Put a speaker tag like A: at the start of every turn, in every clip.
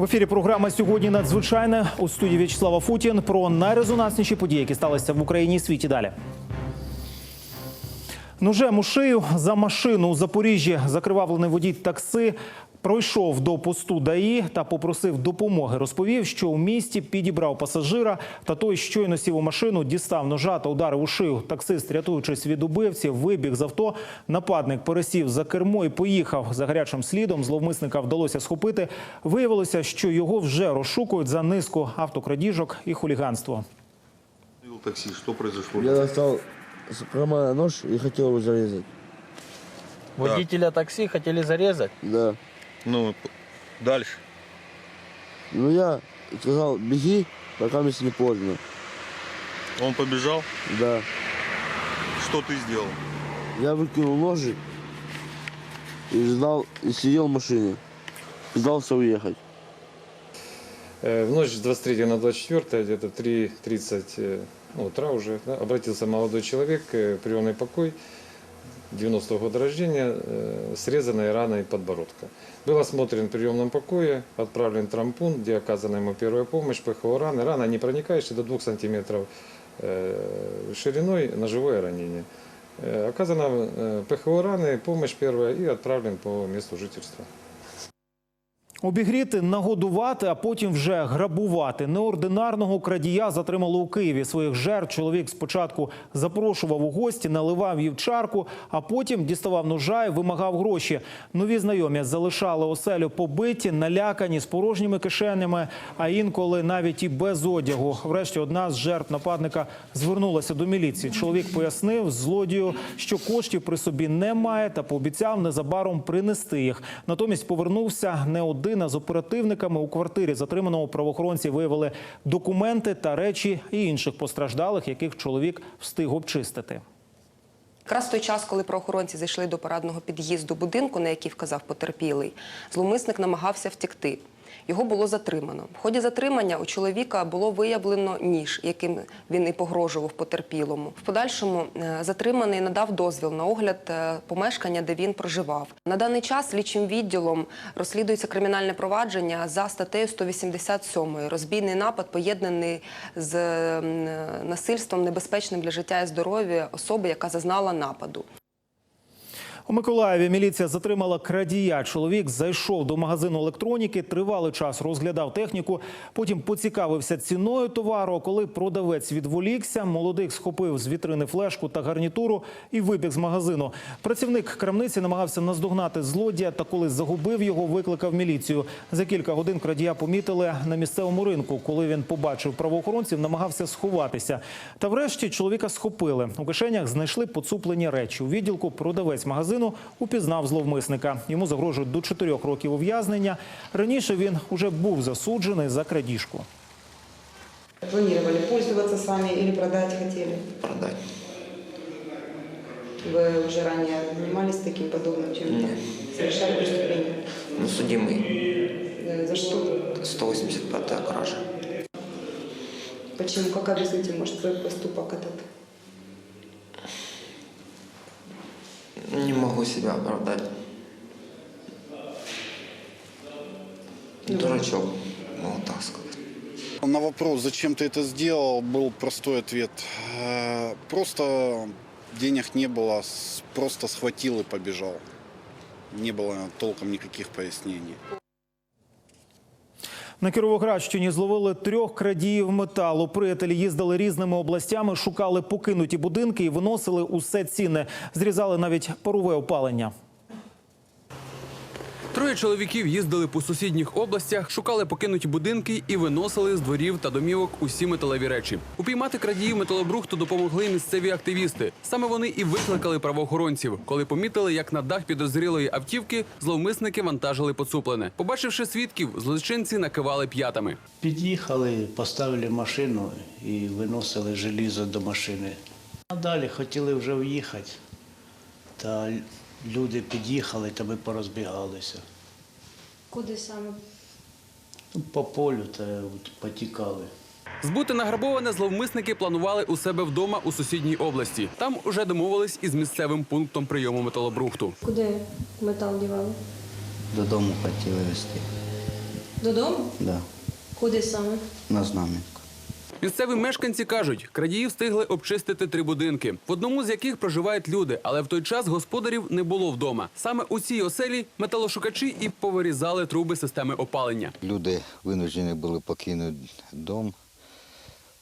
A: В ефірі програма сьогодні надзвичайне у студії В'ячеслава Футін про найрезонансніші події, які сталися в Україні і світі. Далі. Ножем у шию за машину у Запоріжжі закривавлений водій такси пройшов до посту ДАІ та попросив допомоги. Розповів, що у місті підібрав пасажира, та той щойно сів у машину, дістав ножа та ударив у шию. Таксист, рятуючись від убивців, вибіг з авто. Нападник пересів за кермо і поїхав. За гарячим слідом зловмисника вдалося схопити. Виявилося, що його вже розшукують за низку автокрадіжок і хуліганство.
B: Такси, что произошло?
C: Я достал с кармана нож и хотел его зарезать.
D: Водителя такси хотели зарезать?
C: Да.
B: Ну, дальше.
C: Ну я сказал, беги, пока мне не поздно.
B: Он побежал.
C: Да.
B: Что ты сделал?
C: Я выкинул ножик и ждал, и сидел в машине. Пытался уехать.
E: Э, В ночь с 23 на 24, где-то 3.30 э, утра уже, да, обратился молодой человек, э, приемный покой, 90-го года рождения, э, срезанной раной подбородка. Был осмотрен в приемном покое, отправлен в травмпункт, где оказана ему первая помощь, ПХО раны. Рана не проникающая до 2 сантиметров э, шириной, ножевое ранение. Э, Оказана э, ПХО раны, помощь первая и отправлен по месту жительства.
A: Обігріти, нагодувати, а потім вже грабувати. Неординарного крадія затримали у Києві. Своїх жертв чоловік спочатку запрошував у гості, наливав їм чарку, а потім діставав ножа і вимагав гроші. Нові знайомі залишали оселю побиті, налякані з порожніми кишенями, а інколи навіть і без одягу. Врешті одна з жертв нападника звернулася до міліції. Чоловік пояснив злодію, що коштів при собі немає, та пообіцяв незабаром принести їх. Натомість повернувся не один а з оперативниками у квартирі. Затриманого правоохоронці виявили документи та речі і інших постраждалих, яких чоловік встиг обчистити.
F: Якраз той час, коли правоохоронці зайшли до парадного під'їзду будинку, на який вказав потерпілий, зловмисник намагався втекти. Його було затримано. В ході затримання у чоловіка було виявлено ніж, яким він і погрожував потерпілому. В подальшому е, затриманий надав дозвіл на огляд е, помешкання, де він проживав. На даний час слідчим відділом розслідується кримінальне провадження за статтею 187 розбійний напад, поєднаний з насильством небезпечним для життя і здоров'я особи, яка зазнала нападу.
A: У Миколаєві міліція затримала крадія. Чоловік зайшов до магазину електроніки, тривалий час розглядав техніку. Потім поцікавився ціною товару. Коли продавець відволікся, молодик схопив з вітрини флешку та гарнітуру і вибіг з магазину. Працівник крамниці намагався наздогнати злодія. Та коли загубив його, викликав міліцію. За кілька годин крадія помітили на місцевому ринку. Коли він побачив правоохоронців, намагався сховатися. Та врешті чоловіка схопили. У кишенях знайшли поцуплені речі. У відділку продавець магазину упізнав зловмисника. Йому загрожують до 4 років ув'язнення. Раніше він уже був засуджений за крадіжку.
G: Планировали пользоваться сами или продать хотели?
H: продать.
G: Вы уже ранее занимались таким подобным чем-то?
H: Нет.
G: Совершали преступление?
H: Ну, судимый
G: Э, За что?
H: 185 кража.
G: Почему? Как объясните, может, свой поступок этот?
H: Не могу себя оправдать. Дурачок, могу так сказать.
I: На вопрос, зачем ты это сделал, был простой ответ. Э, Просто денег не было, просто схватил и побежал. Не было толком никаких пояснений.
A: На Кіровоградщині зловили трьох крадіїв металу. Приятелі їздили різними областями, шукали покинуті будинки і виносили усе цінне. Зрізали навіть парове опалення.
J: Троє чоловіків їздили по сусідніх областях, шукали покинуті будинки і виносили з дворів та домівок усі металеві речі. Упіймати крадіїв металобрухту допомогли місцеві активісти. Саме вони і викликали правоохоронців, коли помітили, як на дах підозрілої автівки зловмисники вантажили поцуплене. Побачивши свідків, злочинці накивали п'ятами.
K: Під'їхали, поставили машину і виносили желізо до машини. А далі хотіли вже в'їхати, та люди під'їхали, та ми порозбігалися.
L: Куди саме?
K: Ну, По полю та потікали.
J: Збути награбоване зловмисники планували у себе вдома у сусідній області. Там уже домовились із місцевим пунктом прийому металобрухту.
L: Куди метал дівали?
K: Додому хотіли везти.
L: Додому?
K: Да,
L: Куди саме?
K: на знам'янку.
J: Місцеві мешканці кажуть, крадії встигли обчистити три будинки, в одному з яких проживають люди, але в той час господарів не було вдома. Саме у цій оселі металошукачі і повирізали труби системи опалення.
M: Люди винуждені були покинути дом.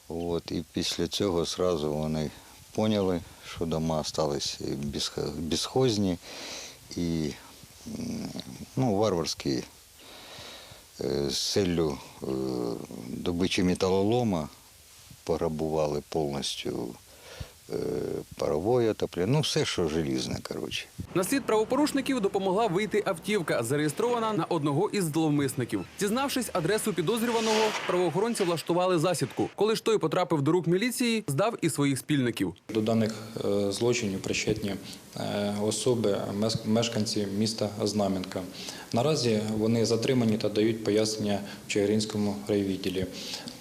M: От, і після цього одразу вони поняли, що дома залишилися безхозні і ну, варварські е, з целлю е, добичі металолома пограбували повністю е, парової отоплення, ну все, що желізне, коротше.
J: На слід правопорушників допомогла вийти автівка, зареєстрована на одного із зловмисників. Дізнавшись адресу підозрюваного, правоохоронці влаштували засідку. Коли ж той потрапив до рук міліції, здав і своїх спільників.
N: До даних е, злочинів причетні е, особи, мешканці міста Знам'янка. Наразі вони затримані та дають пояснення в Чигиринському райвідділі.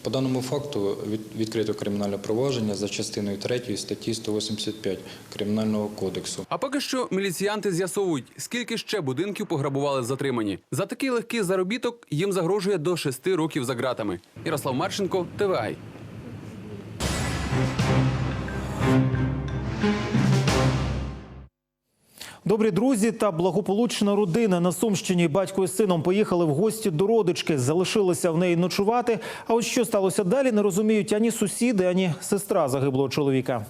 N: По даному факту відкрито кримінальне провадження за частиною 3 статті 185 Кримінального кодексу.
J: А поки що міліціянти з'ясовують, скільки ще будинків пограбували затримані. За такий легкий заробіток їм загрожує до шести років за ґратами. Ярослав Марченко, ТВАЙ.
A: Добрі друзі та благополучна родина на Сумщині. Батько із сином поїхали в гості до родички, залишилися в неї ночувати. А от що сталося далі, не розуміють ані сусіди, ані сестра загиблого чоловіка.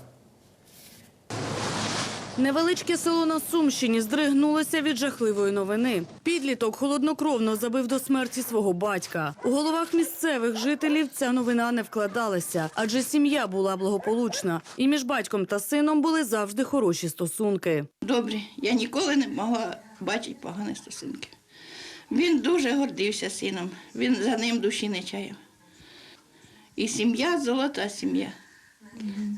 O: Невеличке село на Сумщині здригнулося від жахливої новини. Підліток холоднокровно забив до смерті свого батька. У головах місцевих жителів ця новина не вкладалася, адже сім'я була благополучна. І між батьком та сином були завжди хороші стосунки.
P: Добре, я ніколи не могла бачити погані стосунки. Він дуже гордився сином, він за ним душі не чаяв. І сім'я золота сім'я.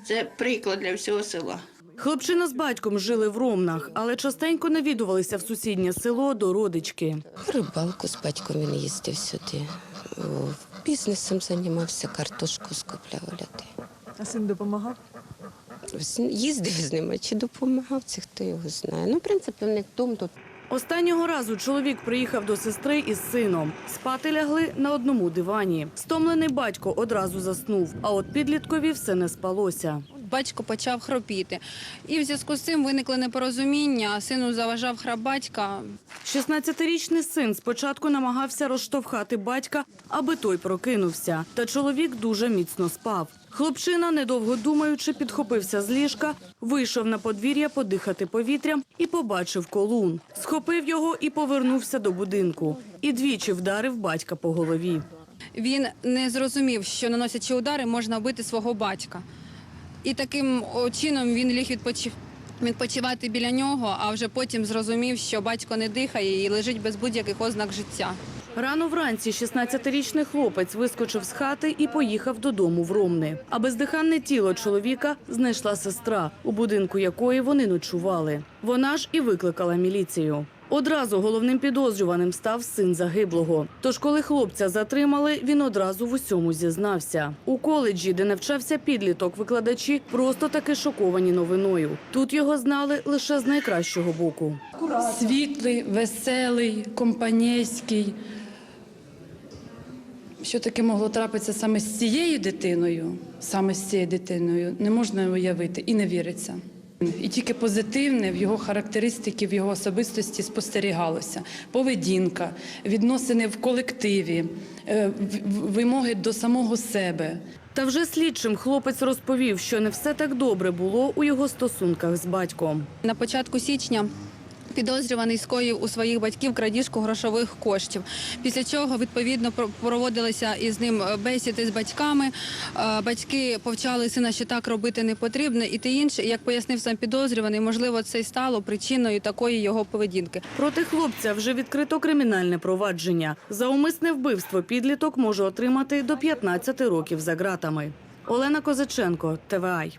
P: Це приклад для всього села.
O: Хлопчина з батьком жили в Ромнах, але частенько навідувалися в сусіднє село до родички.
Q: Рибалку з батьком він їздив сюди. Бізнесом займався, картошку скупляв ляти.
R: А син допомагав?
Q: Їздив з ними чи допомагав, це хто його знає. Ну, в принципі, в них дом тут.
O: Останнього разу чоловік приїхав до сестри із сином. Спати лягли на одному дивані. Стомлений батько одразу заснув, а от підліткові все не спалося.
S: Батько почав хропіти. І в зв'язку з цим виникли непорозуміння. Сину заважав храп батька.
O: 16-річний син спочатку намагався розштовхати батька, аби той прокинувся. Та чоловік дуже міцно спав. Хлопчина, недовго думаючи, підхопився з ліжка, вийшов на подвір'я подихати повітрям і побачив колун. Схопив його і повернувся до будинку. І двічі вдарив батька по голові.
S: Він не зрозумів, що наносячи удари, можна вбити свого батька. І таким чином він ліг відпочив. Відпочивати біля нього, а вже потім зрозумів, що батько не дихає і лежить без будь-яких ознак життя.
O: Рано вранці 16-річний хлопець вискочив з хати і поїхав додому в Ромни. А бездиханне тіло чоловіка знайшла сестра, у будинку якої вони ночували. Вона ж і викликала міліцію. Одразу головним підозрюваним став син загиблого. Тож, коли хлопця затримали, він одразу в усьому зізнався. У коледжі, де навчався підліток, викладачі просто таки шоковані новиною. Тут його знали лише з найкращого боку.
T: Світлий, веселий, компанійський. Що таке могло трапитися саме з цією дитиною, саме з цією дитиною, не можна уявити і не віриться. І тільки позитивне в його характеристики, в його особистості спостерігалося. Поведінка, відносини в колективі, е, вимоги до самого себе.
O: Та вже слідчим хлопець розповів, що не все так добре було у його стосунках з батьком.
S: На початку січня підозрюваний скоїв у своїх батьків крадіжку грошових коштів. Після чого відповідно про- проводилися із ним е, бесіди з батьками. Е, Батьки повчали сина, що так робити не потрібно, і те інше. Як пояснив сам підозрюваний, можливо, це й стало причиною такої його поведінки.
O: Проти хлопця вже відкрито кримінальне провадження. За умисне вбивство підліток може отримати до 15 років за ґратами. Олена Козаченко, ТВАЙ.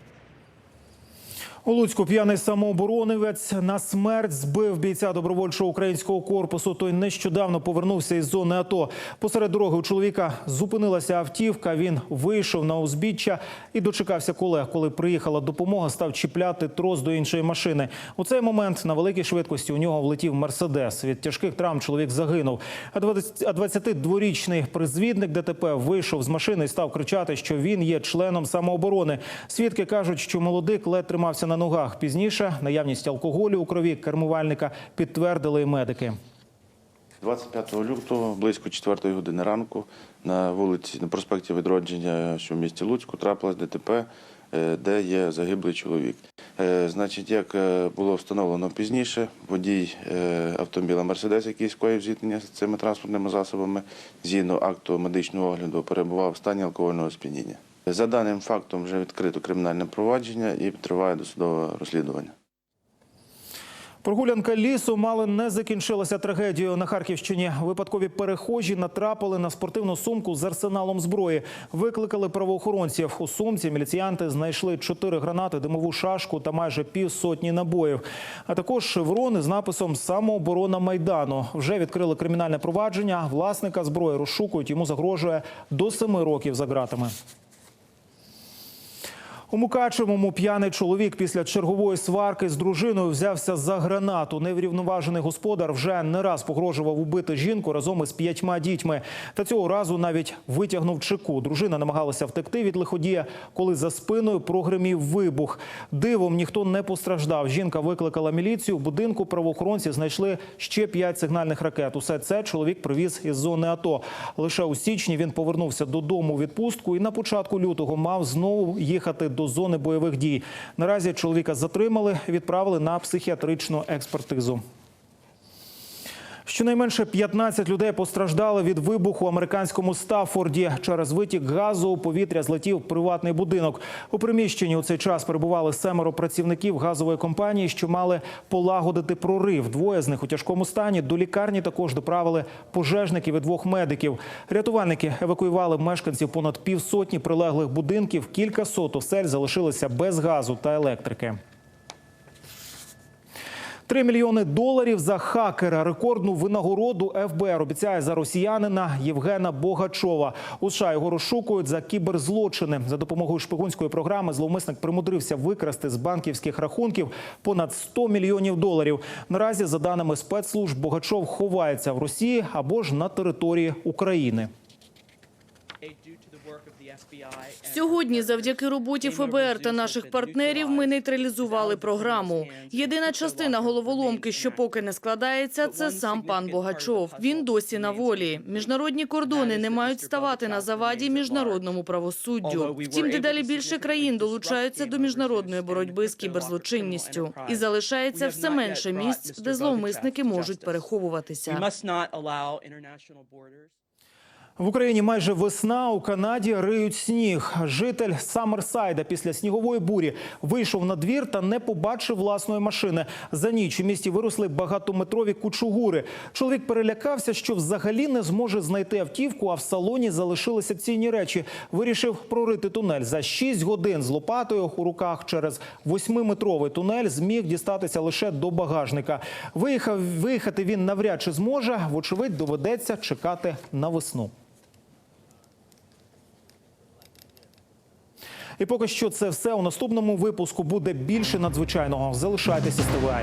A: У Луцьку п'яний самооборонівець на смерть збив бійця добровольчого українського корпусу. Той нещодавно повернувся із зони АТО. Посеред дороги у чоловіка зупинилася автівка. Він вийшов на узбіччя і дочекався колег. Коли приїхала допомога, став чіпляти трос до іншої машини. У цей момент на великій швидкості у нього влетів мерседес. Від тяжких травм чоловік загинув. А 20 а 22-річний призвідник ДТП вийшов з машини і став кричати, що він є членом самооборони. Свідки кажуть, що молодик ледь тримався на ногах. Пізніше наявність алкоголю у крові кермувальника підтвердили медики.
R: 25 лютого, близько 4 години ранку, на вулиці на проспекті Відродження, що в місті Луцьку, трапилось ДТП, е, де є загиблий чоловік. Е, Значить, як е, було встановлено пізніше, водій автомобіля Мерседес, який скоїв зіткнення з цими транспортними засобами, згідно акту медичного огляду, перебував в стані алкогольного сп'яніння. За даним фактом вже відкрито кримінальне провадження і триває досудове розслідування.
A: Прогулянка лісу мало не закінчилася трагедією на Харківщині. Випадкові перехожі натрапили на спортивну сумку з арсеналом зброї. Викликали правоохоронців. У сумці міліціянти знайшли чотири гранати, димову шашку та майже півсотні набоїв. А також шеврони з написом Самооборона майдану. Вже відкрили кримінальне провадження. Власника зброї розшукують. Йому загрожує до семи років за ґратами. У Мукачевому п'яний чоловік після чергової сварки з дружиною взявся за гранату. Неврівноважений господар вже не раз погрожував убити жінку разом із п'ятьма дітьми. Та цього разу навіть витягнув чеку. Дружина намагалася втекти від лиходія, коли за спиною прогримів вибух. Дивом ніхто не постраждав. Жінка викликала міліцію. В будинку правоохоронці знайшли ще п'ять сигнальних ракет. Усе це чоловік привіз із зони АТО. Лише у січні він повернувся додому у відпустку і на початку лютого мав знову їхати до зони бойових дій. Наразі чоловіка затримали, відправили на психіатричну експертизу. Щонайменше 15 людей постраждали від вибуху американському Стаффорді. Через витік газу у повітря злетів приватний будинок. У приміщенні у цей час перебували семеро працівників газової компанії, що мали полагодити прорив. Двоє з них у тяжкому стані. До лікарні також доправили пожежників і двох медиків. Рятувальники евакуювали мешканців понад півсотні прилеглих будинків. Кілька сот осель залишилися без газу та електрики. Три мільйони доларів за хакера. Рекордну винагороду ФБР обіцяє за росіянина Євгена Богачова. У США його розшукують за кіберзлочини. За допомогою шпигунської програми зловмисник примудрився викрасти з банківських рахунків понад 100 мільйонів доларів. Наразі, за даними спецслужб, Богачов ховається в Росії або ж на території України.
O: Сьогодні, завдяки роботі ФБР та наших партнерів, ми нейтралізували програму. Єдина частина головоломки, що поки не складається, це сам пан Богачов. Він досі на волі. Міжнародні кордони не мають ставати на заваді міжнародному правосуддю. Втім, дедалі більше країн долучаються до міжнародної боротьби з кіберзлочинністю, і залишається все менше місць, де зловмисники можуть переховуватися.
A: В Україні майже весна. У Канаді риють сніг. Житель Саммерсайда після снігової бурі вийшов на двір та не побачив власної машини. За ніч у місті виросли багатометрові кучугури. Чоловік перелякався, що взагалі не зможе знайти автівку, а в салоні залишилися цінні речі. Вирішив прорити тунель. За 6 годин з лопатою у руках через восьмиметровий тунель зміг дістатися лише до багажника. Виїхав виїхати він навряд чи зможе. Вочевидь, доведеться чекати на весну. І поки що це все у наступному випуску буде більше надзвичайного. Залишайтеся з ТВА.